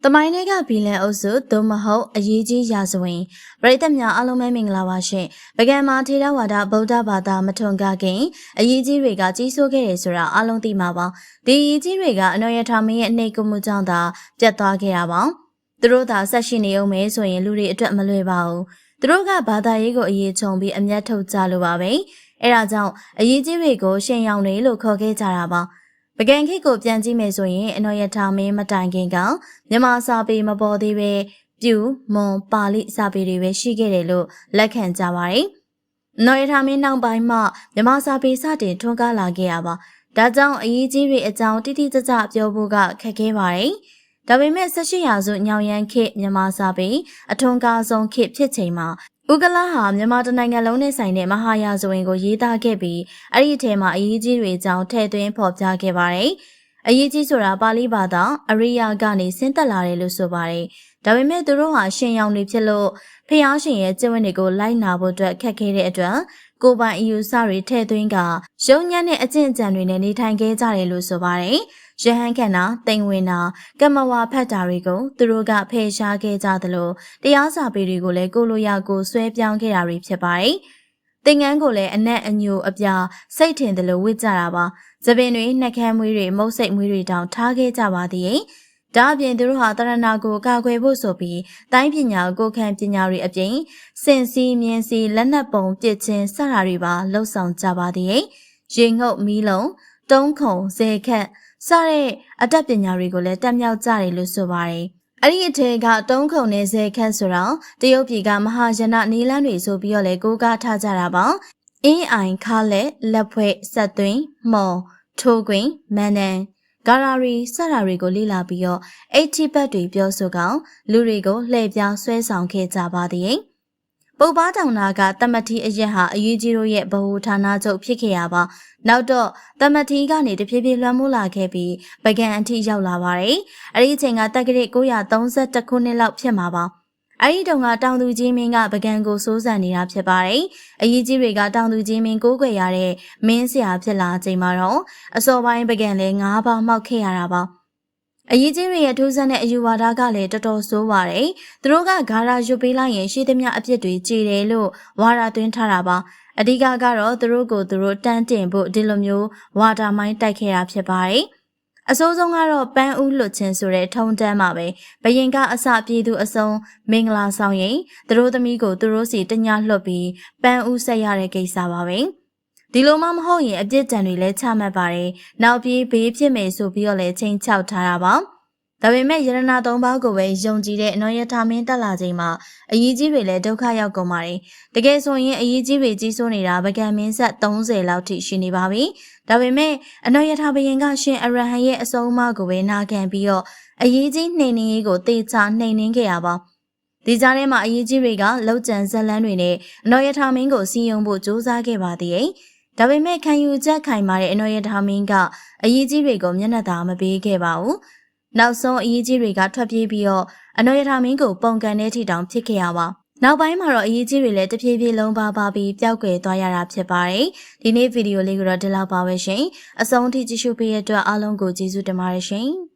။တမိုင်းတွေကဘီလန်အုပ်စုသို့မဟုတ်အရေးကြီးရာဇဝင်ပရိသတ်များအားလုံးပဲမင်္ဂလာပါရှင်။ပကံမှာထေရဝါဒဗုဒ္ဓဘာသာမထွန်ကားခင်အရေးကြီးတွေကကြီးစိုးခဲ့တယ်ဆိုတာအားလုံးသိမှာပါ။ဒီအရေးကြီးတွေကအနော်ရထာမင်းရဲ့အနေကုမှုကြောင့်သာပြတ်သွားခဲ့တာပါ။သူတို့သာဆက်ရှိနေအောင်မဲဆိုရင်လူတွေအတွက်မလွယ်ပါဘူး။သူတို့ကဘာသာရေးကိုအရေးချုံပြီးအမျက်ထုတ်ကြလို့ပါပဲ။အဲဒါကြောင့်အရေးကြီးတွေကိုရှင်ရောင်တွေလို့ခေါ်ခဲ့ကြတာပါ။ ပကံခိတ်ကိုပြန်ကြည့်မယ်ဆိုရင်အနော်ရထာမင်းမတိုင်ခင်ကမြန်မာစာပေမပေါ်သေးပဲပြူမွန်ပါဠိစာပေတွေပဲရှိခဲ့တယ်လို့လက်ခံကြပါတယ်။နော်ရထာမင်းနောက်ပိုင်းမှမြန်မာစာပေစတင်ထွန်းကားလာခဲ့ရပါ။ဒါကြောင့်အရေးကြီးတွေအကြောင်းတိတိကျကျပြောဖို့ကခက်ခဲပါတယ်။ဒါပေမဲ့၁၈ရာစုညောင်ရမ်းခေတ်မြန်မာစာပေအထွန်းကားဆုံးခေတ်ဖြစ်ချိန်မှာ ဥကလာဟာမြန်မာတနိုင်ငံလုံးနဲ့ဆိုင်တဲ့မဟာယာဇဝင်ကိုရေးသားခဲ့ပြီးအဲ့ဒီအထဲမှာအရေးကြီးတွေအကြောင်းထည့်သွင်းဖော်ပြခဲ့ပါတယ်။အရေးကြီးဆိုတာပါဠိဘာသာအရိယာကနေဆင်းသက်လာတယ်လို့ဆိုပါတယ်။ဒါပေမဲ့သူတို့ဟာရှင်ရောင်တွေဖြစ်လို့ဖျားရှင်ရဲ့ကျင့်ဝတ်တွေကိုလိုက်နာဖို့အတွက်ခက်ခဲတဲ့အတွက် ကိုပိုင်အယူဆတွေထည့်သွင်းကရုံညံ့တဲ့အကျင့်ကြံတွေနဲ့နေထိုင်ခဲ့ကြတယ်လို့ဆိုပါတယ်။ရဟန်းခန္ဓာတိမ်ဝင်တာကမ္မဝါဖတ်တာတွေကိုသူတို့ကဖယ်ရှားခဲ့ကြသလိုတရားစာပေတွေကိုလည်းကိုလိုရာကိုဆွဲပြောင်းခဲ့တာတွေဖြစ်ပါတယ်။သင်္ကန်းကိုလည်းအနက်အညိုအပြာစိတ်ထင်တယ်လို့ဝစ်ကြတာပါ။သပင်တွေနှက်ခမ်းမွေးတွေမုတ်စိတ်မွေးတွေတောင်ထားခဲ့ကြပါသေးတယ်။ ဒါအပြင်သူတို့ဟာတရဏကိုကာကွယ်ဖို့ဆိုပြီးတိုင်းပညာကိုခံပညာတွေအပြင်စင်စီမြင်းစီလက်နက်ပုံပြစ်ချင်းစတာတွေပါလှုပ်ဆောင်ကြပါသေးတယ်။ရေငုပ်မီးလုံးတုံးခုံဇေခက်စတဲ့အတတ်ပညာတွေကိုလည်းတက်မြောက်ကြတယ်လို့ဆိုပါတယ်။အဲ့ဒီအထက်ကတုံးခုံနဲ့ဇေခန့်ဆိုတော့တရုတ်ပြည်ကမဟာယနနီလန်းတွေဆိုပြီးတော့လေကိုးကားထားကြတာပါ။အင်းအိုင်ခါလက်လက်ဖွဲ့ဆက်သွင်းမော်ထိုးကွင်းမန်နန် ဂါရာရီစတာတွေကိုလေ့လာပြီးတော့အိတ်ချိဘတ်တွေပြောဆိုကောင်လူတွေကိုလှည့်ပြောင်းဆွဲဆောင်ခဲ့ကြပါသည်။ပုပ်ပားတောင်နာကတမတိအရက်ဟာအရေးကြီးတို့ရဲ့ဗဟိုဌာနချုပ်ဖြစ်ခဲ့ရပါနောက်တော့တမတိကနေတဖြည်းဖြည်းလွှမ်းမိုးလာခဲ့ပြီးပကံအထိရောက်လာပါတယ်အဲ့ဒီအချိန်ကတက္ကရာ932ခုနှစ်လောက်ဖြစ်မှာပါ အဲ့ဒီတုန်းကတောင်သူကြီးမင်းကပကံကိုစိုးစံနေတာဖြစ်ပါတယ်။အရေးကြီးတွေကတောင်သူကြီးမင်းကိုးကွယ်ရတဲ့မင်းဆရာဖြစ်လာချိန်မှာတော့အစောပိုင်းပကံလည်း၅ပါးမှောက်ခဲ့ရတာပါ။အရေးကြီးတွေရဲ့ထူးဆန်းတဲ့အယူဝါဒကလည်းတော်တော်ဆိုးပါတယ်။သူတို့ကဂါရာရွတ်ပေးလိုက်ရင်ရှိသမျှအပြစ်တွေကြည်တယ်လို့ဝါဒသွင်းထားတာပါ။အဓိကကတော့သူတို့ကိုသူတို့တန်းတင်ဖို့ဒီလိုမျိုးဝါဒမိုင်းတိုက်ခဲ့တာဖြစ်ပါတယ်။ အစိုးဆုံးကတော့ပန်းဦးလွတ်ချင်းဆိုတဲ့ထုံတန်းမှာပဲဘယင်ကအစပြည်သူအစုံမင်္ဂလာဆောင်ရင်သူတို့သမီးကိုသူတို့စီတညလှုပ်ပြီးပန်းဦးဆက်ရတဲ့ကိစ္စပါပဲ။ဒီလိုမှမဟုတ်ရင်အပြစ်ဒဏ်တွေလည်းချမှတ်ပါတယ်။နောက်ပြီးဘေးဖြစ်မယ်ဆိုပြီးတော့လည်းချိန်ချောက်ထားတာပါ။ ဒါပေမဲ့ယရနာသုံးပါးကိုပဲယုံကြည်တဲ့အနော်ရထာမင်းတက်လာချိန်မှာအရေးကြီးတွေလည်းဒုက္ခရောက်ကုန်ပါတယ်။တကယ်ဆိုရင်အရေးကြီးတွေကြီးစိုးနေတာဗကံမင်းဆက်30လောက်ထိရှိနေပါပြီ။ဒါပေမဲ့အနော်ရထာဘရင်ကရှင်အရဟံရဲ့အဆုံးအမကိုပဲနာခံပြီးတော့အရေးကြီးနှိမ်နှင်းရေးကိုတေချာနှိမ်နှင်းခဲ့ရပါဒီကြားထဲမှာအရေးကြီးတွေကလောက်ကျန်ဇက်လန်းတွေနဲ့အနော်ရထာမင်းကိုစီယုံဖို့စူးစမ်းခဲ့ပါသေးတယ်။ဒါပေမဲ့ခံယူချက်ခိုင်မာတဲ့အနော်ရထာမင်းကအရေးကြီးတွေကိုမျက်နှာသာမပေးခဲ့ပါဘူး။ နောက်ဆုံးအရေးကြီးတွေကထွက်ပြေးပြီးတော့အနော်ရထာမင်းကိုပုံကန်တဲ့ထိတောင်ဖြစ်ခဲ့ရပါနောက်ပိုင်းမှာတော့အရေးကြီးတွေလည်းတဖြည်းဖြည်းလုံးပါပါပြီးပျောက်ကွယ်သွားရတာဖြစ်ပါတယ်။ဒီနေ့ဗီဒီယိုလေးကတော့ဒီလောက်ပါပဲရှင်။အဆုံးထိကြည့်ရှုပေးတဲ့အတွက်အားလုံးကိုကျေးဇူးတင်ပါတယ်ရှင်။